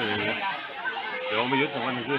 ลยเดี๋ยวมายึดของวันนี้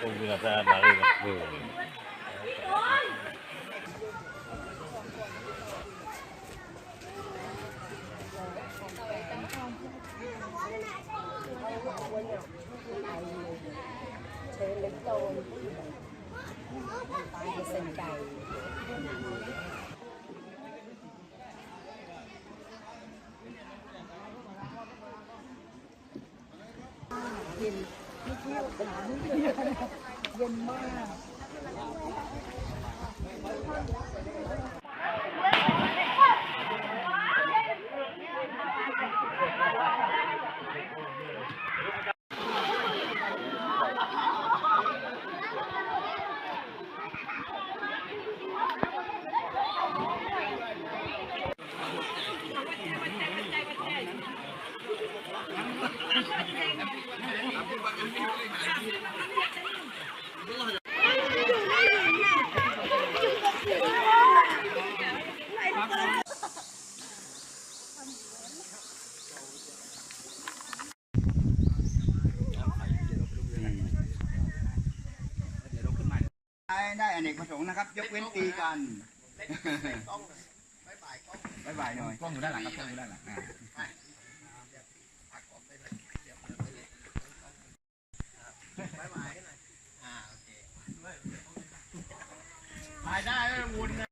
คงมีการมาเลยนะ เย็นมาก ได้อเนกประสงค์นะครับ ยกเว้นตีกันบายบายหน่อยกล้องอยู่ด้านหลังครับกล้องอยู่ด้านหลังถ่ายได้ไม่วุ่นนะ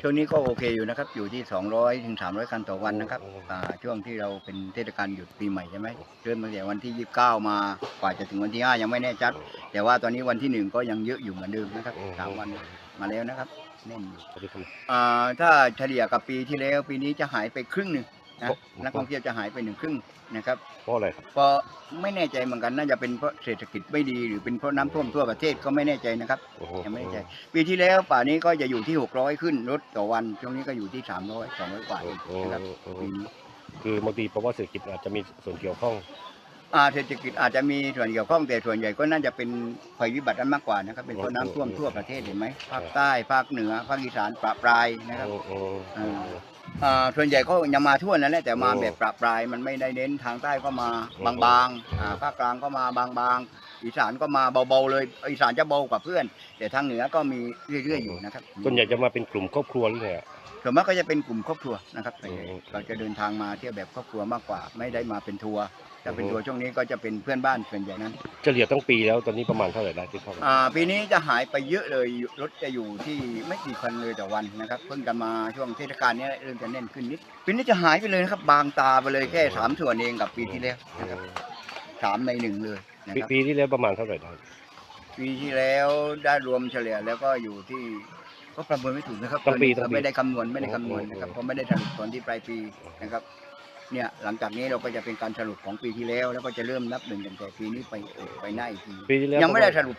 ช่วงนี้ก็โอเคอยู่นะครับ อยู่ที่ 200ถึง300 คันต่อวันนะครับอ่าช่วงที่เราเป็นเทศกาลหยุดปีใหม่ใช่ไหมเริ่มตั้งแต่วันที่ 29 มากว่าจะถึงวันที่ 5 ยังไม่แน่ชัด แต่ว่าตอนนี้วันที่หนึ่งก็ยังเยอะอยู่เหมือนเดิมนะครับสามวันมาแล้วนะครับแน่นอยู่สวัสดีครับอ่าถ้าเฉลี่ยกับปีที่แล้วปีนี้จะหายไปครึ่งหนึ่ง นะนักท่องเที่ยวจะหายไปหนึ่งครึ่งนะครับเพราะอะไรครับเพราะไม่แน่ใจเหมือนกันน่าจะเป็นเพราะเศรษฐกิจไม่ดีหรือเป็นเพราะน้ำท่วมทั่วประเทศก็ไม่แน่ใจนะครับโอ้โหยังไม่แน่ใจปีที่แล้วป่านี้ก็จะอยู่ที่ 600 ขึ้นรถต่อวันช่วงนี้ก็อยู่ที่ 300 200กว่าเองโอ้นะครับโหปีนี้คือบางทีเพราะว่าเศรษฐกิจอาจจะมีส่วนเกี่ยวข้องอ่าเศรษฐกิจอาจจะมีส่วนเกี่ยวข้องแต่ส่วนใหญ่ก็น่าจะเป็นภัยวิบัตินั้นมากกว่านะครับ เป็นเพราะน้ำท่วมทั่วประเทศเห็นไหมภาคใต้ภาคเหนือภาคอีสานปะปลายนะครับโอ้โหเอออ่าส่วนใหญ่ก็ยังมาทั่วนั่นแหละแต่มาโอ้แบบปราบปรายมันไม่ได้เน้นทางใต้ก็มาอืมบางๆอ่าภาคกลางก็มาบางๆ อีสานก็มาเบาๆเลยอีสานจะเบากว่าเพื่อน แต่ทางเหนือก็มีเรื่อยๆอยู่นะครับส่วนใหญ่จะมาเป็นกลุ่มครอบครัวหรือไงอะ ส่วนมากก็จะเป็นกลุ่มครอบครัวนะครับส่วนใหญ่อืม เราจะเดินทางมาเที่ยวแบบครอบครัวมากกว่า ไม่ได้มาเป็นทัวร์ แต่เป็นอืมทัวร์ช่วงนี้ก็จะเป็นเพื่อนบ้านส่วนใหญ่นั้นเฉลี่ยทั้งปีแล้วตอนนี้ประมาณเท่าไหร่ได้ที่เข้ามาอ่าปีนี้จะหายไปเยอะเลยรถจะอยู่ที่ไม่กี่คันเลยต่อวันนะครับ เพิ่งจะมาช่วงเทศกาลนี้เริ่มจะแน่นขึ้นนิดปีนี้จะหายไปเลยนะครับ บางตาไปเลยแค่สามส่วนเองกับปีที่แล้วนะครับสามในหนึ่งเลยนะปีครับปีที่แล้วประมาณเท่าไหร่ได้ปีที่แล้วได้รวมเฉลี่ยแล้วก็อยู่ที่ก็ประเมินไม่ถูกนะครับต้องปีต้องปีไม่ได้คำนวณไม่ได้คำนวณนะครับโอ้โหเพราะไม่ได้สรุปตอนที่ปลายปีนะครับ เนี่ยหลังจากนี้เราก็จะเป็นการสรุปของปีที่แล้ว แล้วก็จะเริ่มนับหนึ่งตั้งแต่ปีนี้ไปเอ่อไปหน้าอีกทีปีที่แล้ว ยังไม่ได้สรุป